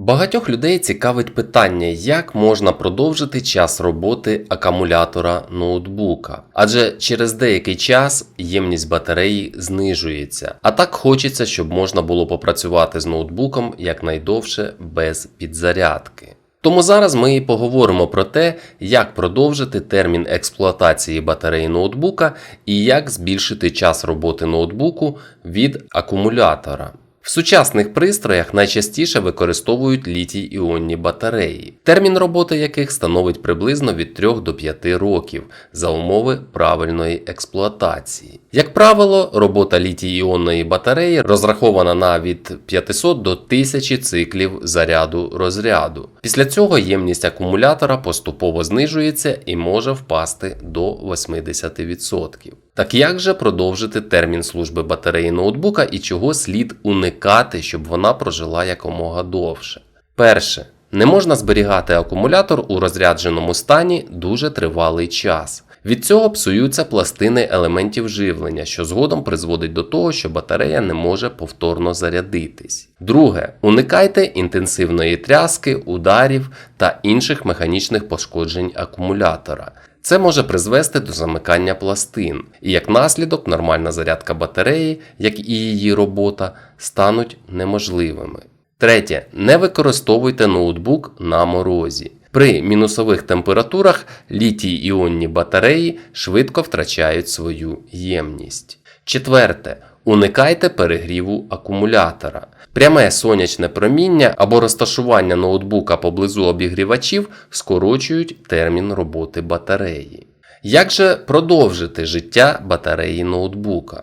Багатьох людей цікавить питання, як можна продовжити час роботи акумулятора ноутбука, адже через деякий час ємність батареї знижується. А так хочеться, щоб можна було попрацювати з ноутбуком якнайдовше без підзарядки. Тому зараз ми і поговоримо про те, як продовжити термін експлуатації батареї ноутбука і як збільшити час роботи ноутбуку від акумулятора. В сучасних пристроях найчастіше використовують літій іонні батареї, термін роботи яких становить приблизно від 3 до 5 років за умови правильної експлуатації. Як правило, робота літій іонної батареї розрахована на від 500 до 1000 циклів заряду розряду. Після цього ємність акумулятора поступово знижується і може впасти до 80%. Так як же продовжити термін служби батареї ноутбука і чого слід уникати, щоб вона прожила якомога довше? Перше. Не можна зберігати акумулятор у розрядженому стані дуже тривалий час. Від цього псуються пластини елементів живлення, що згодом призводить до того, що батарея не може повторно зарядитись. Друге, уникайте інтенсивної тряски, ударів та інших механічних пошкоджень акумулятора. Це може призвести до замикання пластин, і як наслідок нормальна зарядка батареї, як і її робота, стануть неможливими. Третє. Не використовуйте ноутбук на морозі. При мінусових температурах літій іонні батареї швидко втрачають свою ємність. Четверте. Уникайте перегріву акумулятора. Пряме сонячне проміння або розташування ноутбука поблизу обігрівачів скорочують термін роботи батареї. Як же продовжити життя батареї ноутбука?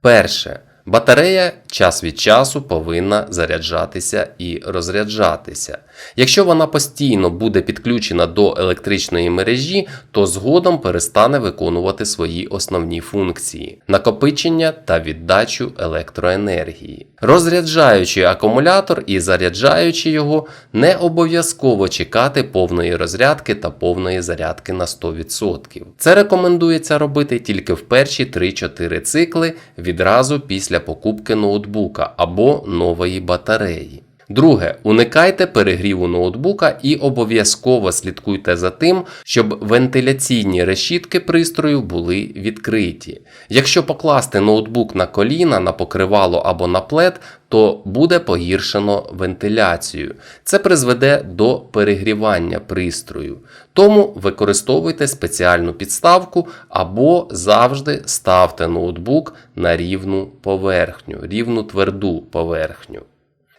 Перше. Батарея час від часу повинна заряджатися і розряджатися. Якщо вона постійно буде підключена до електричної мережі, то згодом перестане виконувати свої основні функції накопичення та віддачу електроенергії. Розряджаючи акумулятор і заряджаючи його, не обов'язково чекати повної розрядки та повної зарядки на 100%. Це рекомендується робити тільки в перші 3-4 цикли відразу після покупки ноутбука або нової батареї. Друге, уникайте перегріву ноутбука і обов'язково слідкуйте за тим, щоб вентиляційні решітки пристрою були відкриті. Якщо покласти ноутбук на коліна, на покривало або на плед, то буде погіршено вентиляцію. Це призведе до перегрівання пристрою. Тому використовуйте спеціальну підставку або завжди ставте ноутбук на рівну поверхню, рівну тверду поверхню.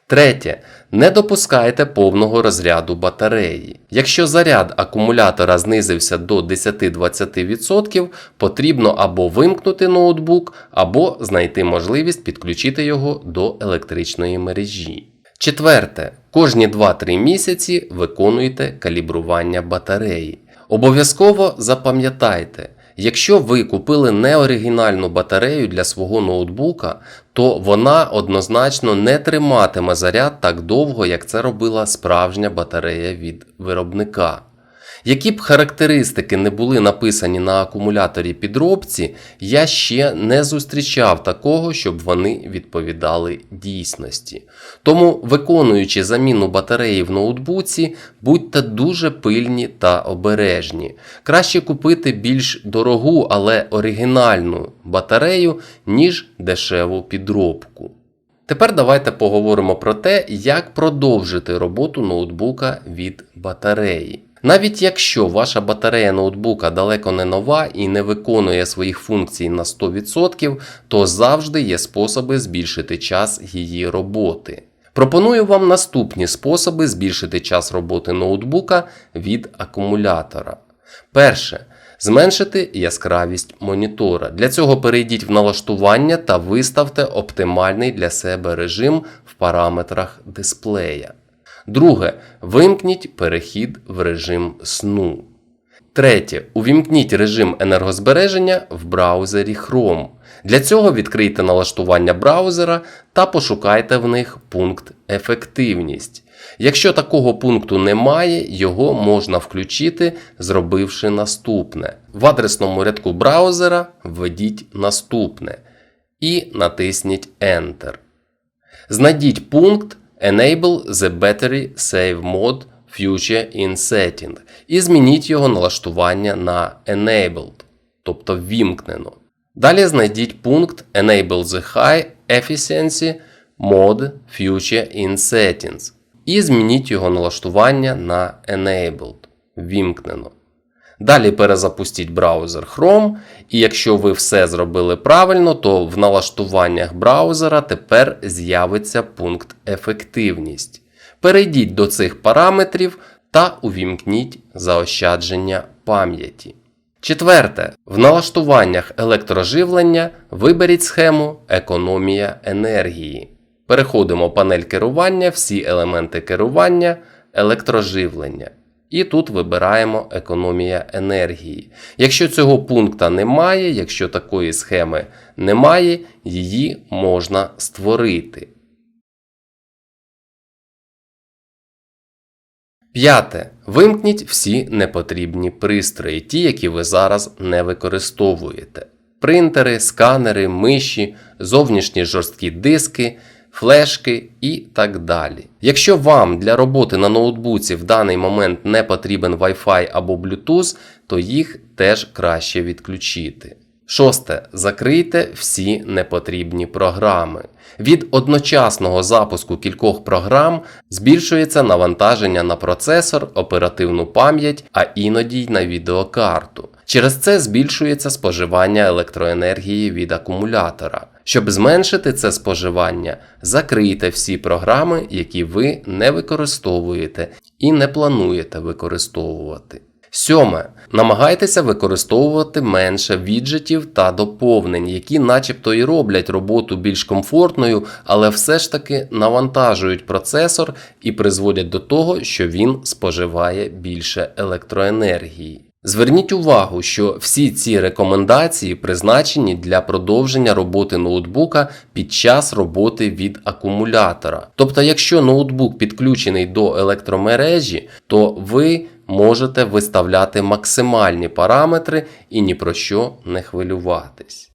Третє. Не допускайте повного розряду батареї. Якщо заряд акумулятора знизився до 10-20%, потрібно або вимкнути ноутбук, або знайти можливість підключити його до електричної мережі. Четверте. Кожні 2-3 місяці виконуйте калібрування батареї. Обов'язково запам'ятайте, Якщо ви купили неоригінальну батарею для свого ноутбука, то вона однозначно не триматиме заряд так довго, як це робила справжня батарея від виробника. Які б характеристики не були написані на акумуляторі підробці, я ще не зустрічав такого, щоб вони відповідали дійсності. Тому, виконуючи заміну батареї в ноутбуці, будьте дуже пильні та обережні. Краще купити більш дорогу, але оригінальну батарею, ніж дешеву підробку. Тепер давайте поговоримо про те, як продовжити роботу ноутбука від батареї. Навіть якщо ваша батарея ноутбука далеко не нова і не виконує своїх функцій на 100%, то завжди є способи збільшити час її роботи. Пропоную вам наступні способи збільшити час роботи ноутбука від акумулятора. Перше. Зменшити яскравість монітора. Для цього перейдіть в налаштування та виставте оптимальний для себе режим в параметрах дисплея. Друге. Вимкніть перехід в режим сну. Третє. Увімкніть режим енергозбереження в браузері Chrome. Для цього відкрийте налаштування браузера та пошукайте в них пункт Ефективність. Якщо такого пункту немає, його можна включити, зробивши наступне. В адресному рядку браузера введіть наступне і натисніть Enter. Знайдіть пункт Enable the battery save mode future in setting і змініть його налаштування на enabled, тобто ввімкнено. Далі знайдіть пункт Enable the High Efficiency Mode Future in Settings і змініть його налаштування на Enabled ввімкнено. Далі перезапустіть браузер Chrome, і якщо ви все зробили правильно, то в налаштуваннях браузера тепер з'явиться пункт Ефективність. Перейдіть до цих параметрів та увімкніть заощадження пам'яті. Четверте. В налаштуваннях електроживлення виберіть схему Економія енергії. Переходимо панель керування, всі елементи керування, електроживлення. І тут вибираємо економія енергії. Якщо цього пункта немає, якщо такої схеми немає, її можна створити. П'яте. Вимкніть всі непотрібні пристрої, ті, які ви зараз не використовуєте. Принтери, сканери, миші, зовнішні жорсткі диски, флешки і так далі. Якщо вам для роботи на ноутбуці в даний момент не потрібен Wi-Fi або Bluetooth, то їх теж краще відключити. Шосте. Закрийте всі непотрібні програми. Від одночасного запуску кількох програм збільшується навантаження на процесор, оперативну пам'ять, а іноді й на відеокарту. Через це збільшується споживання електроенергії від акумулятора. Щоб зменшити це споживання, закрийте всі програми, які ви не використовуєте і не плануєте використовувати. Сьоме. Намагайтеся використовувати менше віджитів та доповнень, які начебто і роблять роботу більш комфортною, але все ж таки навантажують процесор і призводять до того, що він споживає більше електроенергії. Зверніть увагу, що всі ці рекомендації призначені для продовження роботи ноутбука під час роботи від акумулятора. Тобто, якщо ноутбук підключений до електромережі, то ви можете виставляти максимальні параметри і ні про що не хвилюватись.